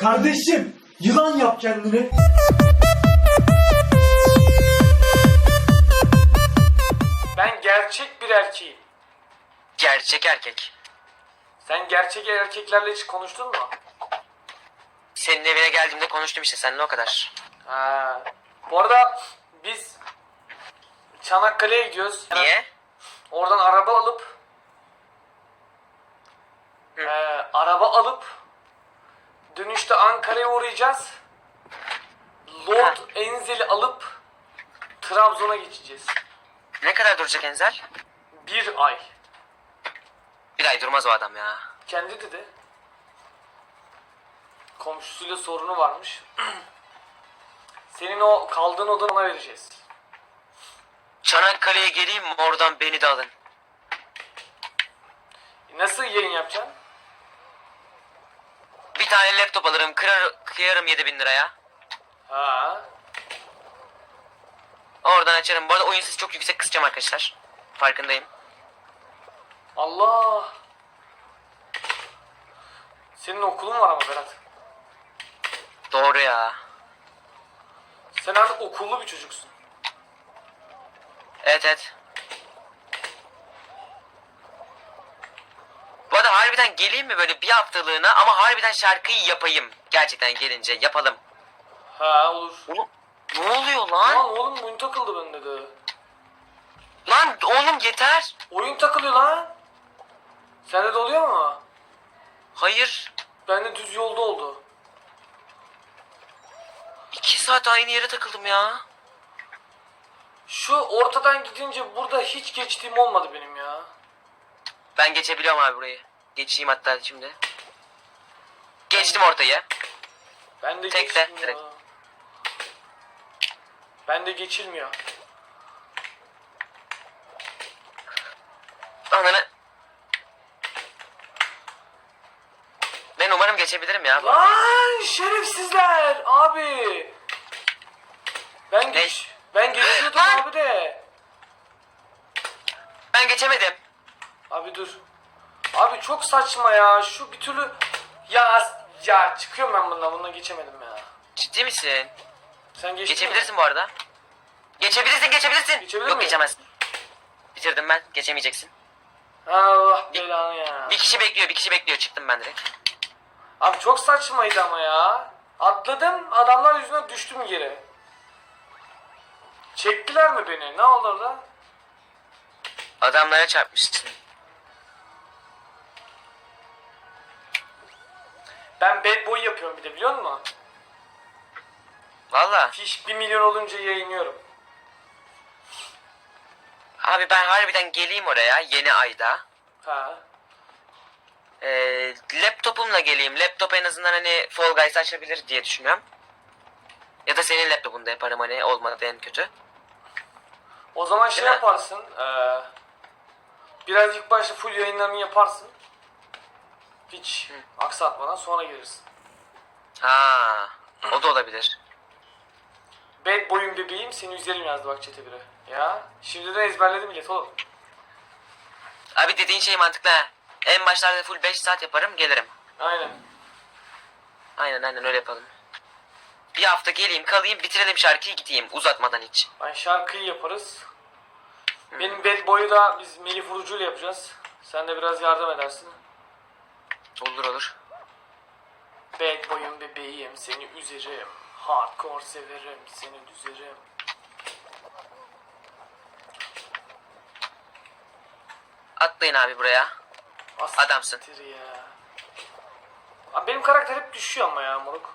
Kardeşim yılan yap kendini. Ben gerçek bir erkeğim. Gerçek erkek. Sen gerçek erkeklerle hiç konuştun mu? Senin evine geldiğimde konuştum işte seninle o kadar. Ha. Bu arada biz Çanakkale'ye gidiyoruz. Niye? Oradan araba alıp Hı. Ee, araba alıp dönüşte Ankara'ya uğrayacağız. Lord Enzel'i alıp Trabzon'a geçeceğiz. Ne kadar duracak Enzel? Bir ay. Bir ay durmaz o adam ya. Kendi dedi. Komşusuyla sorunu varmış. Senin o kaldığın odanı ona vereceğiz. Çanakkale'ye geleyim mi oradan beni de alın. Nasıl yayın yapacaksın? Tane laptop alırım kırar, kıyarım 7000 liraya. Ha. Oradan açarım. Bu arada oyun sesi çok yüksek kısacağım arkadaşlar. Farkındayım. Allah. Senin okulun var ama Berat. Doğru ya. Sen artık okullu bir çocuksun. Evet evet. Arada harbiden geleyim mi böyle bir haftalığına ama harbiden şarkıyı yapayım. Gerçekten gelince yapalım. Ha olur. Oğlum ne oluyor Lan lan? oğlum oyun takıldı bende de. Lan oğlum yeter. Oyun takılıyor lan. Sende de oluyor mu? Hayır. Bende düz yolda oldu. iki saat aynı yere takıldım ya. Şu ortadan gidince burada hiç geçtiğim olmadı benim ya. Ben geçebiliyorum abi burayı. Geçeyim hatta şimdi. Geçtim ortayı. Ben de Tek de, direkt. Ben de geçilmiyor. Ananı. Ben umarım geçebilirim ya. Lan şerefsizler abi. Ben geç. Ben geçiyordum Lan! abi de. Ben geçemedim. Abi dur. Abi çok saçma ya. Şu bir türlü ya ya çıkıyorum ben bundan. Bundan geçemedim ya. Ciddi misin? Sen geçtin Geçebilirsin bu arada. Geçebilirsin geçebilirsin. Geçebilir Yok miyim? geçemezsin. Bitirdim ben. Geçemeyeceksin. mi? Allah belanı ya. Bir kişi bekliyor bir kişi bekliyor. Çıktım ben direkt. Abi çok saçmaydı ama ya. Atladım adamlar yüzünden düştüm geri. Çektiler mi beni? Ne oldu orada? Adamlara çarpmışsın. Ben bad boy yapıyorum bir de biliyor musun? Valla. Fiş 1 milyon olunca yayınlıyorum. Abi ben harbiden geleyim oraya yeni ayda. Ha. Ee, laptopumla geleyim. Laptop en azından hani Fall Guys açabilir diye düşünüyorum. Ya da senin laptopunda yaparım hani olmadı en kötü. O zaman şey Değil mi? yaparsın. eee biraz ilk başta full yayınlarını yaparsın. Hiç aksatmadan sonra gelirsin. Ha, o da olabilir. Bad boyum bebeğim seni üzerim yazdı bak çete biri. Ya şimdiden ezberledim millet oğlum. Abi dediğin şey mantıklı ha. En başlarda full 5 saat yaparım gelirim. Aynen. Aynen aynen öyle yapalım. Bir hafta geleyim kalayım bitirelim şarkıyı gideyim uzatmadan hiç. Ben şarkıyı yaparız. Benim bad boyu da biz Melih Vurucu ile yapacağız. Sen de biraz yardım edersin. Olur olur. Bad boyum bebeğim seni üzerim. Hardcore severim seni düzerim. Atlayın abi buraya. Asiktir Adamsın. Ya. Abi benim karakter hep düşüyor ama ya moruk.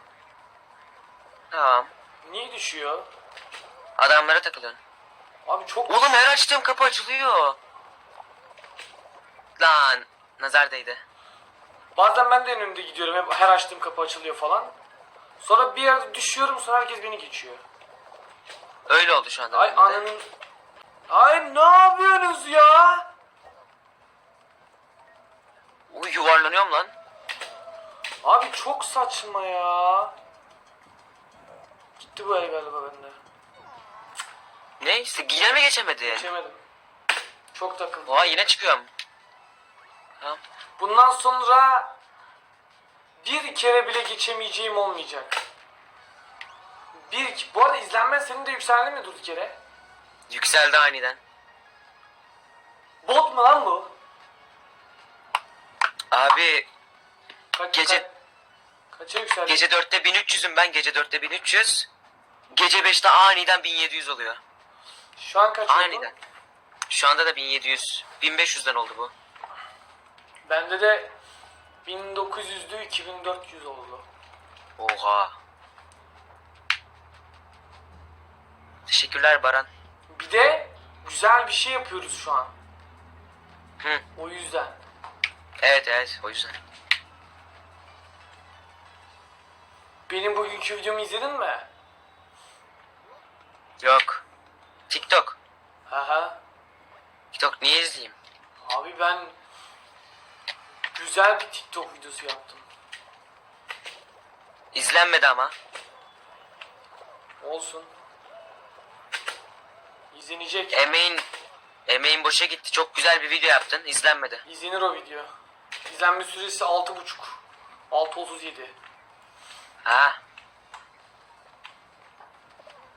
Tamam. Niye düşüyor? Adamlara takılıyorsun. Abi çok Oğlum her açtığım kapı açılıyor. Lan nazar değdi. Bazen ben de en önde gidiyorum. Hep her açtığım kapı açılıyor falan. Sonra bir yerde düşüyorum sonra herkes beni geçiyor. Öyle oldu şu anda. Ay bende de. ananın... Ay ne yapıyorsunuz ya? Uy yuvarlanıyorum lan. Abi çok saçma ya. Gitti bu el galiba bende. Ne? İşte yine mi geçemedin? Geçemedim. Çok takıldım. Oha yine çıkıyorum. Bundan sonra bir kere bile geçemeyeceğim olmayacak. Bir, bu arada izlenme senin de yükseldi mi durduk yere? Yükseldi aniden. Bot mu lan bu? Abi Kaç, Gece- kaç- kaça yükseldi? gece 4'te 1300'üm ben gece 4'te 1300. Gece 5'te aniden 1700 oluyor. Şu an kaç oldu? Aniden. Şu anda da 1700. 1500'den oldu bu. Bende de 1900'lü 2400 oldu. Oha. Teşekkürler Baran. Bir de güzel bir şey yapıyoruz şu an. Hı. O yüzden. Evet evet o yüzden. Benim bugünkü videomu izledin mi? Yok. TikTok. Haha. TikTok niye izleyeyim? Abi ben güzel bir TikTok videosu yaptım. İzlenmedi ama. Olsun. İzlenecek. Emeğin emeğin boşa gitti. Çok güzel bir video yaptın. İzlenmedi. İzlenir o video. İzlenme süresi 6.5. 6.37. Ha.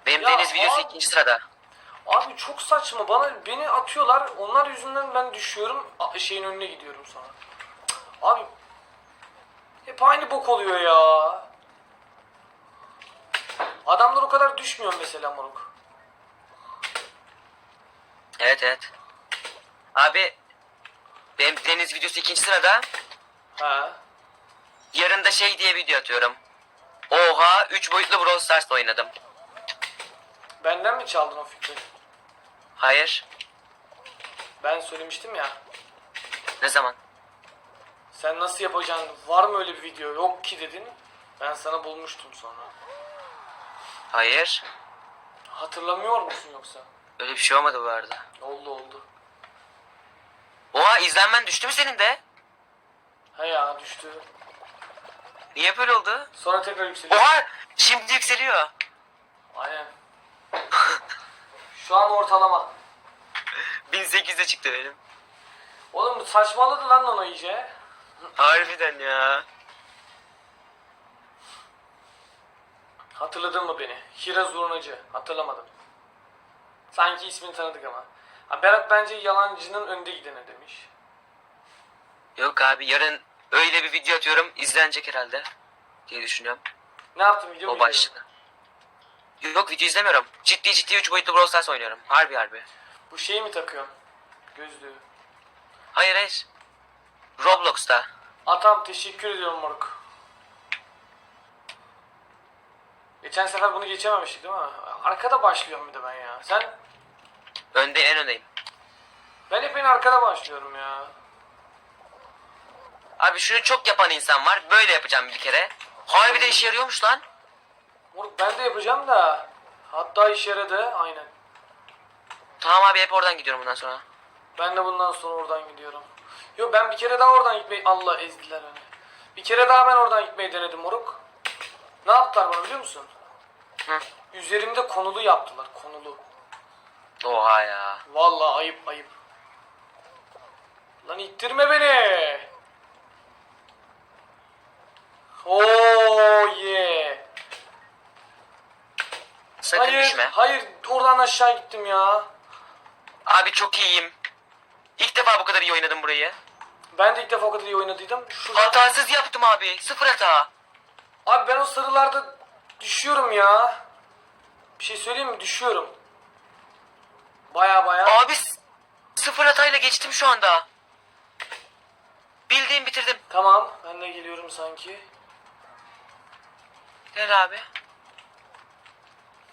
Benim Ya deniz videosu abi. ikinci sırada. Abi çok saçma. Bana beni atıyorlar. Onlar yüzünden ben düşüyorum. a- Şeyin önüne gidiyorum sonra. Abi hep aynı bok oluyor ya. Adamlar o kadar düşmüyor mesela moruk. Evet evet. Abi benim deniz videosu ikinci sırada. Ha. Yarın da şey diye video atıyorum. Oha 3 boyutlu Brawl Stars'ta oynadım. Benden mi çaldın o fikri? Hayır. Ben söylemiştim ya. Ne zaman? Sen nasıl yapacaksın? Var mı öyle bir video? Yok ki dedin. Ben sana bulmuştum sonra. Hayır. Hatırlamıyor musun yoksa? Öyle bir şey olmadı bu arada. Oldu oldu. Oha izlenmen düştü mü senin de? He ya düştü. Niye böyle oldu? Sonra tekrar yükseliyor. Oha şimdi yükseliyor. Aynen. Şu an ortalama. 1800'e çıktı benim. Oğlum saçmaladı lan onu iyice. Harbiden ya. Hatırladın mı beni? Hira Zurnacı. Hatırlamadım. Sanki ismini tanıdık ama. Ha, Berat bence yalancının önde gidene demiş. Yok abi yarın öyle bir video atıyorum izlenecek herhalde diye düşünüyorum. Ne yaptın video mu O izledin? başlığı. Yok video izlemiyorum. Ciddi ciddi 3 boyutlu Brawl Stars oynuyorum. Harbi harbi. Bu şeyi mi takıyorsun? Gözlüğü. Hayır hayır. Roblox'ta. Atam teşekkür ediyorum moruk. Geçen sefer bunu geçememiştik değil mi? Arkada başlıyorum bir de ben ya. Sen? Önde en öndeyim. Ben hep en arkada başlıyorum ya. Abi şunu çok yapan insan var. Böyle yapacağım bir kere. Harbi de işe yarıyormuş lan. Moruk ben de yapacağım da. Hatta işe yaradı. Aynen. Tamam abi hep oradan gidiyorum bundan sonra. Ben de bundan sonra oradan gidiyorum. Yo ben bir kere daha oradan gitmeyi... Allah ezdiler beni. Bir kere daha ben oradan gitmeyi denedim moruk. Ne yaptılar bana biliyor musun? Hı. Üzerimde konulu yaptılar. Konulu. Oha ya. Vallahi ayıp ayıp. Lan ittirme beni. Oh yeah. Sakın hayır, düşme. hayır oradan aşağı gittim ya. Abi çok iyiyim. İlk defa bu kadar iyi oynadım burayı. Ben de ilk defa o kadar iyi oynadıydım. Şurada... Hatasız yaptım abi. Sıfır hata. Abi ben o sarılarda düşüyorum ya. Bir şey söyleyeyim mi? Düşüyorum. Baya baya. Abi sıfır hatayla geçtim şu anda. Bildiğim bitirdim. Tamam ben de geliyorum sanki. Gel abi.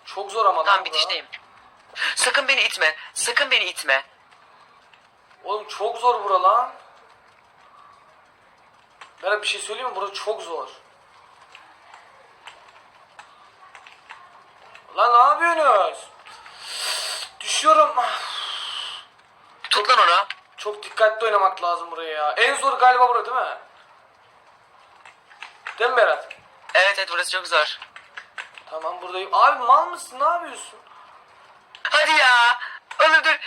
Çok zor ama Tamam bitişteyim. Sakın beni itme. Sakın beni itme. Oğlum çok zor bura lan. Ben bir şey söyleyeyim mi? Bura çok zor. Lan ne yapıyorsunuz? Düşüyorum. Tut lan onu. Çok dikkatli oynamak lazım buraya ya. En zor galiba bura değil mi? Değil mi Berat? Evet evet burası çok zor. Tamam buradayım. Abi mal mısın? Ne yapıyorsun? Hadi ya. Oğlum dur